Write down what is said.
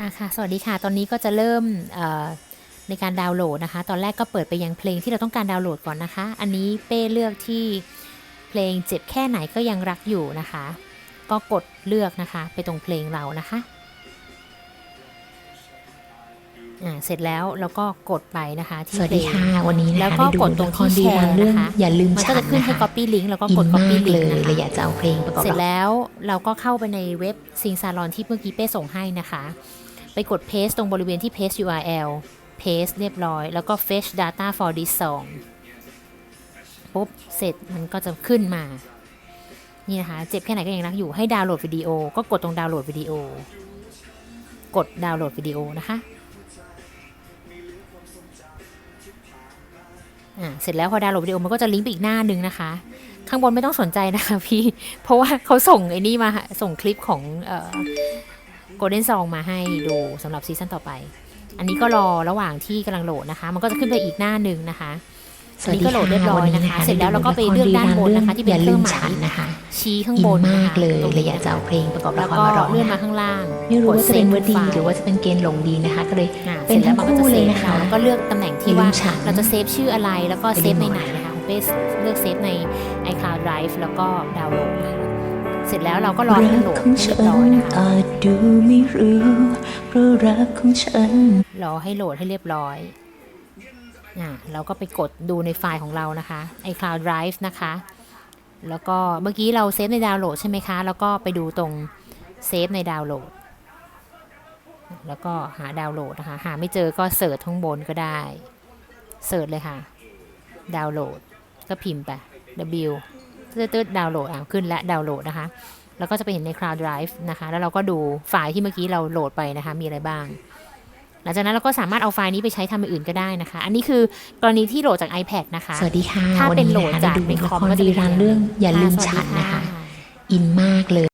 อะค่ะ สวัสดีค่ะ ตอนนี้ก็จะเริ่มในการดาวน์โหลดนะคะ ตอนแรกก็เปิดไปยังเพลงที่เราต้องการดาวน์โหลดก่อนนะคะ อันนี้เป้เลือกที่เพลงเจ็บแค่ไหนก็ยังรักอยู่นะคะ ก็กดเลือกนะคะ ไปตรงเพลงเรานะคะ เสร็จแล้วเราก็กดไปนะคะที่สวัสดีเพลงค่ะวันนี้นะคะแล้วก็ได้ดูกดตรงที่ละคดีแชร์เรื่องนะคะอย่าลืมมันฉัก็นจะขึ้นให้นะคะ copy link แล้วก็อิกนด copy มาก link เลยนะคะเลยอยากจะเอาเพลงประกอบเสร็จละครแล้วเราก็เข้าไปในเว็บซิงซาลอนที่เมื่อกี้เป้ส่งให้นะคะ ไปกด paste ตรงบริเวณที่ paste URL paste เรียบร้อย แล้วก็ fetch data for this song ปุ๊บเสร็จมันก็จะขึ้นมา นี่นะคะ เจ็บแค่ไหนก็ยังรักอยู่ให้ดาวน์โหลดวิดีโอ ก็กดตรงดาวน์โหลดวิดีโอ กดดาวน์โหลดวิดีโอนะคะ เสร็จแล้วพอดาวน์โหลดวิดีโอมันก็จะลิงก์ไปอีกหน้าหนึ่งนะคะ ข้างบนไม่ต้องสนใจนะคะพี่ เพราะว่าเขาส่งไอ้นี่มาให้ส่งคลิปของเอ่อโกลเด้นซองมาให้ดูสำหรับซีซั่นต่อไป อันนี้ก็รอระหว่างที่กำลังโหลดนะคะ มันก็จะขึ้นไปอีกหน้าหนึ่งนะคะสวัสดีอันนี้ก็โหลดเรียบร้อยวันนี้นะคะเสร็จแล้วเราก็ไปเลือกด้านบนนะคะที่เป็นอย่าเครื่ลืองมหมายฉันนะคะ ชี้ข้างอินบนมากเลยตรงเลยนี้อยากจะเอาเพลงประกอบแล้ละวครก็มาร้องเลื่อนมานะข้างล่าง ไม่รู้ว่าจะเป็นวดีกดหรือว่าจะเป็นเกณฑ์หลงดีนะคะ ก็เลยอ่าเป็นสร็จแล้วมันก็จะทั้งคู่เซเลยฟนะคะเราแล้วก็เลือกตำแหน่ง ที่อย่าลืว่ามฉันเราจะเซฟชื่ออะไรแล้วก็อย่าเซลืฟมในหไหนน่อยนะคะของเป้เลือกเซฟใน iCloud Drive แล้วก็ดาวน์โหลดนะคะเสร็จแล้วเราก็รอให้มันโหลดของให้เรียบฉัร้อยนนะคะอาจดูไม่รู้เพราะรักของฉันรอให้โหลดให้เรียบร้อยอ่าเราก็ไปกดดูในไฟล์ของเรานะคะ iCloud Drive นะคะ แล้วก็เมื่อกี้เราเซฟในดาวน์โหลดใช่ไหมคะ แล้วก็ไปดูตรงเซฟในดาวน์โหลด แล้วก็หาดาวน์โหลดนะคะ หาไม่เจอก็เสิร์ชข้างบนก็ได้ เสิร์ชเลยค่ะ ดาวน์โหลด ก็พิมพ์ไป W ตืดๆดาวน์โหลดอะขึ้นและดาวน์โหลดนะคะ แล้วก็จะไปเห็นใน Cloud Drive นะคะ แล้วเราก็ดูไฟล์ที่เมื่อกี้เราโหลดไปนะคะ มีอะไรบ้าง หลังจากนั้นเราก็สามารถเอาไฟล์นี้ไปใช้ทำอย่างอื่นก็ได้นะคะ อันนี้คือกรณีที่โหลดจาก iPad นะคะ สวัสดีค่ะ ถ้าวันเป็นนี้โหลดนะคะจากได้ดูในละคอมครก็จะดีเป็นรันเรื่องอย่าลืมฉันสวัสดีนะคะ อินมากเลย